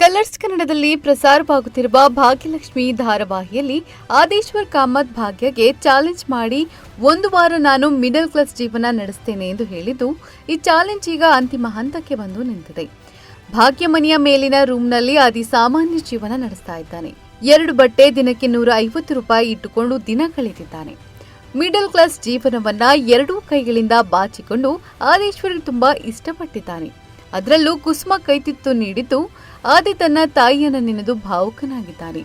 Colours ಕನ್ನಡದಲ್ಲಿ ಪ್ರಸಾರವಾಗುತ್ತಿರುವ ಭಾಗ್ಯಲಕ್ಷ್ಮಿ ಧಾರಾವಾಹಿಯಲ್ಲಿ ಆದೇಶ್ವರ್ ಕಾಮತ್ ಭಾಗ್ಯಗೆ ಚಾಲೆಂಜ್ ಮಾಡಿ ಒಂದು ವಾರ ನಾನು ಮಿಡಲ್ ಕ್ಲಾಸ್ ಜೀವನ ನಡೆಸ್ತೇನೆ ಎಂದು ಹೇಳಿದ್ದು, ಈ ಚಾಲೆಂಜ್ ಈಗ ಅಂತಿಮ ಹಂತಕ್ಕೆ ಬಂದು ನಿಂತಿದೆ. ಭಾಗ್ಯ ಮನೆಯ ಮೇಲಿನ ರೂಮ್ನಲ್ಲಿ ಅತಿ ಸಾಮಾನ್ಯ ಜೀವನ ನಡೆಸ್ತಾ ಇದ್ದಾನೆ. ಎರಡು ಬಟ್ಟೆ ದಿನಕ್ಕೆ ನೂರ ಐವತ್ತು ರೂಪಾಯಿ ಇಟ್ಟುಕೊಂಡು ದಿನ ಕಳೆದಿದ್ದಾನೆ. ಮಿಡಲ್ ಕ್ಲಾಸ್ ಜೀವನವನ್ನ ಎರಡೂ ಕೈಗಳಿಂದ ಬಾಚಿಕೊಂಡು ಆದೇಶ್ವರ್ ತುಂಬಾ ಇಷ್ಟಪಟ್ಟಿದ್ದಾನೆ. ಅದರಲ್ಲೂ ಕುಸುಮ ಕೈತಿತ್ತು ನೀಡಿದ್ದು ಆದಿ ತನ್ನ ತಾಯಿಯನ್ನು ನೆನೆದು ಭಾವುಕನಾಗಿದ್ದಾನೆ.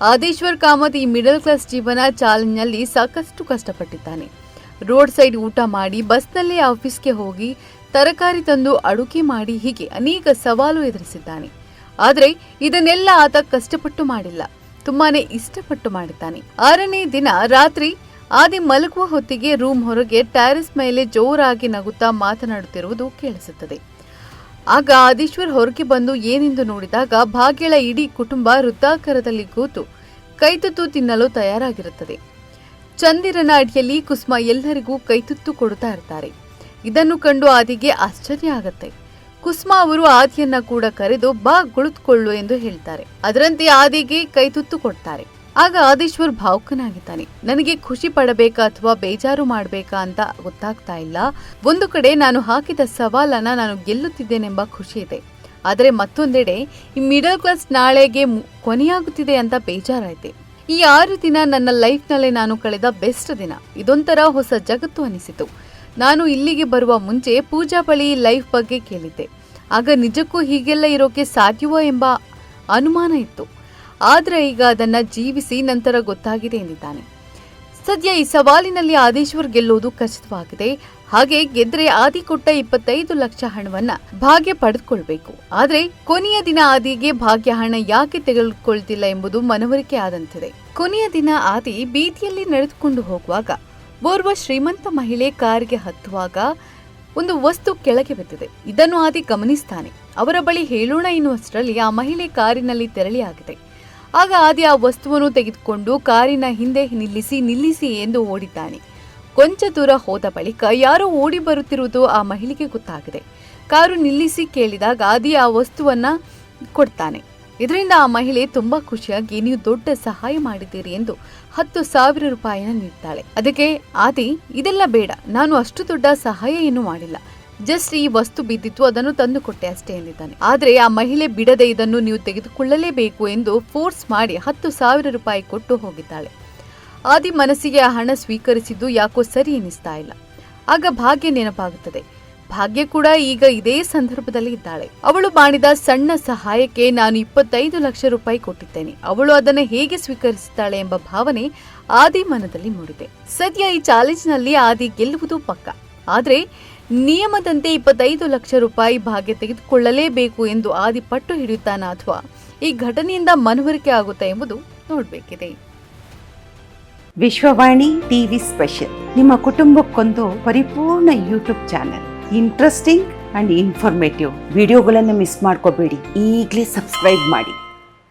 ಆದೇಶ್ವರ್ ಕಾಮತ್ ಈ ಮಿಡಲ್ ಕ್ಲಾಸ್ ಜೀವನ ಚಾಲೆಂಜ್ನಲ್ಲಿ ಸಾಕಷ್ಟು ಕಷ್ಟಪಟ್ಟಿದ್ದಾನೆ. ರೋಡ್ ಸೈಡ್ ಊಟ ಮಾಡಿ, ಬಸ್ನಲ್ಲೇ ಆಫೀಸ್ಗೆ ಹೋಗಿ, ತರಕಾರಿ ತಂದು ಅಡುಗೆ ಮಾಡಿ ಹೀಗೆ ಅನೇಕ ಸವಾಲು ಎದುರಿಸಿದ್ದಾನೆ. ಆದರೆ ಇದನ್ನೆಲ್ಲ ಆತ ಕಷ್ಟಪಟ್ಟು ಮಾಡಿಲ್ಲ. ತುಂಬಾನೇ ಇಷ್ಟಪಟ್ಟು ಮಾಡಿದ್ದಾನೆ. ಆರನೇ ದಿನ ರಾತ್ರಿ ಆದಿ ಮಲಗುವ ಹೊತ್ತಿಗೆ ರೂಮ್ ಹೊರಗೆ ಟ್ಯಾರಿಸ್ ಮೇಲೆ ಜೋರಾಗಿ ನಗುತ್ತಾ ಮಾತನಾಡುತ್ತಿರುವುದು ಕೇಳಿಸುತ್ತದೆ. ಆಗ ಆದೀಶ್ವರ್ ಹೊರಗೆ ಬಂದು ಏನೆಂದು ನೋಡಿದಾಗ ಭಾಗ್ಯಳ ಇಡೀ ಕುಟುಂಬ ವೃದ್ಧಾಕಾರದಲ್ಲಿ ಕೂತು ಕೈತುತ್ತು ತಿನ್ನಲು ತಯಾರಾಗಿರುತ್ತದೆ. ಚಂದಿರನ ಅಡಿಯಲ್ಲಿ ಕುಸುಮ ಎಲ್ಲರಿಗೂ ಕೈತುತ್ತು ಕೊಡುತ್ತಾ ಇರ್ತಾರೆ. ಇದನ್ನು ಕಂಡು ಆದಿಗೆ ಆಶ್ಚರ್ಯ ಆಗತ್ತೆ. ಕುಸುಮ ಅವರು ಆದಿಯನ್ನ ಕೂಡ ಕರೆದು ಬಾ ಕುಳಿತುಕೊಳ್ಳು ಎಂದು ಹೇಳ್ತಾರೆ. ಅದರಂತೆ ಆದಿಗೆ ಕೈತುತ್ತು ಕೊಡ್ತಾರೆ. ಆಗ ಆದೇಶ್ವರ್ ಭಾವುಕನಾಗಿದ್ದಾನೆ. ನನಗೆ ಖುಷಿ ಪಡಬೇಕಾ ಅಥವಾ ಬೇಜಾರು ಮಾಡಬೇಕಾ ಅಂತ ಗೊತ್ತಾಗ್ತಾ ಇಲ್ಲ. ಒಂದು ಕಡೆ ನಾನು ಹಾಕಿದ ಸವಾಲನ್ನ ನಾನು ಗೆಲ್ಲುತ್ತಿದ್ದೇನೆಂಬ ಖುಷಿ ಇದೆ. ಆದರೆ ಮತ್ತೊಂದೆಡೆ, ಈ ಮಿಡಲ್ ಕ್ಲಾಸ್ ನಾಳೆಗೆ ಕೊನೆಯಾಗುತ್ತಿದೆ ಅಂತ ಬೇಜಾರಾಯ್ತೆ. ಈ ಆರು ದಿನ ನನ್ನ ಲೈಫ್ನಲ್ಲೇ ನಾನು ಕಳೆದ ಬೆಸ್ಟ್ ದಿನ. ಇದೊಂಥರ ಹೊಸ ಜಗತ್ತು ಅನಿಸಿತು. ನಾನು ಇಲ್ಲಿಗೆ ಬರುವ ಮುಂಚೆ ಪೂಜಾ ಬಳಿ ಲೈಫ್ ಬಗ್ಗೆ ಕೇಳಿದ್ದೆ. ಆಗ ನಿಜಕ್ಕೂ ಹೀಗೆಲ್ಲ ಇರೋಕೆ ಸಾಧ್ಯವೋ ಎಂಬ ಅನುಮಾನ ಇತ್ತು. ಆದ್ರೆ ಈಗ ಅದನ್ನ ಜೀವಿಸಿ ನಂತರ ಗೊತ್ತಾಗಿದೆ ಎಂದಿದ್ದಾನೆ. ಸದ್ಯ ಈ ಸವಾಲಿನಲ್ಲಿ ಆದೇಶ್ವರ್ ಗೆಲ್ಲುವುದು ಖಚಿತವಾಗಿದೆ. ಹಾಗೆ ಗೆದ್ರೆ ಆದಿ ಕೊಟ್ಟ ಇಪ್ಪತ್ತೈದು ಲಕ್ಷ ಹಣವನ್ನ ಭಾಗ್ಯ ಪಡೆದುಕೊಳ್ಬೇಕು. ಆದ್ರೆ ಕೊನೆಯ ದಿನ ಆದಿಗೆ ಭಾಗ್ಯ ಹಣ ಯಾಕೆ ತೆಗೆದುಕೊಳ್ತಿಲ್ಲ ಎಂಬುದು ಮನವರಿಕೆ ಆದಂತಿದೆ. ಕೊನೆಯ ದಿನ ಆದಿ ಬೀದಿಯಲ್ಲಿ ನಡೆದುಕೊಂಡು ಹೋಗುವಾಗ ಓರ್ವ ಶ್ರೀಮಂತ ಮಹಿಳೆ ಕಾರಿಗೆ ಹತ್ತುವಾಗ ಒಂದು ವಸ್ತು ಕೆಳಗೆ ಬಿದ್ದಿದೆ. ಇದನ್ನು ಆದಿ ಗಮನಿಸ್ತಾನೆ. ಅವರ ಬಳಿ ಹೇಳೋಣ ಎನ್ನುವಷ್ಟರಲ್ಲಿ ಆ ಮಹಿಳೆ ಕಾರಿನಲ್ಲಿ ತೆರಳಿಯಾಗಿದೆ. ಆಗ ಆದಿ ಆ ವಸ್ತುವನ್ನು ತೆಗೆದುಕೊಂಡು ಕಾರಿನ ಹಿಂದೆ ನಿಲ್ಲಿಸಿ ನಿಲ್ಲಿಸಿ ಎಂದು ಓಡಿದ್ದಾನೆ. ಕೊಂಚ ದೂರ ಹೋದ ಬಳಿಕ ಯಾರೋ ಓಡಿ ಬರುತ್ತಿರುವುದು ಆ ಮಹಿಳೆಗೆ ಗೊತ್ತಾಗಿದೆ. ಕಾರು ನಿಲ್ಲಿಸಿ ಕೇಳಿದಾಗ ಆದಿ ಆ ವಸ್ತುವನ್ನ ಕೊಡ್ತಾನೆ. ಇದರಿಂದ ಆ ಮಹಿಳೆ ತುಂಬಾ ಖುಷಿಯಾಗಿ, ನೀವು ದೊಡ್ಡ ಸಹಾಯ ಮಾಡಿದ್ದೀರಿ ಎಂದು ಹತ್ತು ಸಾವಿರ ರೂಪಾಯಿನ ನೀಡ್ತಾಳೆ. ಅದಕ್ಕೆ, ಆದಿ, ಇದೆಲ್ಲ ಬೇಡ. ನಾನು ಅಷ್ಟು ದೊಡ್ಡ ಸಹಾಯ ಏನು ಮಾಡಿಲ್ಲ. ಜಸ್ಟ್ ಈ ವಸ್ತು ಬಿದ್ದಿತ್ತು, ಅದನ್ನು ತಂದು ಕೊಟ್ಟೆ ಅಷ್ಟೇ ಎಂದಿದ್ದಾನೆ. ಆದರೆ ಆ ಮಹಿಳೆ ಬಿಡದೆ ಇದನ್ನು ನೀವು ತೆಗೆದುಕೊಳ್ಳಲೇಬೇಕು ಎಂದು ಫೋರ್ಸ್ ಮಾಡಿ ಹತ್ತು ಸಾವಿರ ರೂಪಾಯಿ ಕೊಟ್ಟು ಹೋಗಿದ್ದಾಳೆ. ಆದಿ ಮನಸ್ಸಿಗೆ ಆ ಹಣ ಸ್ವೀಕರಿಸಿದ್ದು ಯಾಕೋ ಸರಿ ಎನಿಸ್ತಾ ಇಲ್ಲ. ಆಗ ಭಾಗ್ಯ ನೆನಪಾಗುತ್ತದೆ. ಭಾಗ್ಯ ಕೂಡ ಈಗ ಇದೇ ಸಂದರ್ಭದಲ್ಲಿ ಇದ್ದಾಳೆ. ಅವಳು ಮಾಡಿದ ಸಣ್ಣ ಸಹಾಯಕ್ಕೆ ನಾನು ಇಪ್ಪತ್ತೈದು ಲಕ್ಷ ರೂಪಾಯಿ ಕೊಟ್ಟಿದ್ದೇನೆ. ಅವಳು ಅದನ್ನು ಹೇಗೆ ಸ್ವೀಕರಿಸುತ್ತಾಳೆ ಎಂಬ ಭಾವನೆ ಆದಿ ಮನದಲ್ಲಿ ಮೂಡಿದೆ. ಸದ್ಯ ಈ ಚಾಲೆಂಜ್ನಲ್ಲಿ ಆದಿ ಗೆಲ್ಲುವುದು ಪಕ್ಕ. ಆದ್ರೆ ನಿಯಮದಂತೆ ಇಪ್ಪತ್ತೈದು ಲಕ್ಷ ರೂಪಾಯಿ ಭಾಗ್ಯ ತೆಗೆದುಕೊಳ್ಳಲೇಬೇಕು ಎಂದು ಆದಿ ಪಟ್ಟು ಹಿಡಿಯುತ್ತಾನ ಅಥವಾ? ಈ ಘಟನೆಯಿಂದ ಮನವರಿಕೆ ಆಗುತ್ತಾ ಎಂಬುದು ನೋಡಬೇಕಿದೆ. Vishwavani TV special. ನಿಮ್ಮ ಕುಟುಂಬಕ್ಕೊಂದು ಪರಿಪೂರ್ಣ YouTube channel. Interesting and informative. ವಿಡಿಯೋಗಳನ್ನು ಮಿಸ್ ಮಾಡ್ಕೋಬೇಡಿ. ಈಗಲೇ ಸಬ್ಸ್ಕ್ರೈಬ್ ಮಾಡಿ.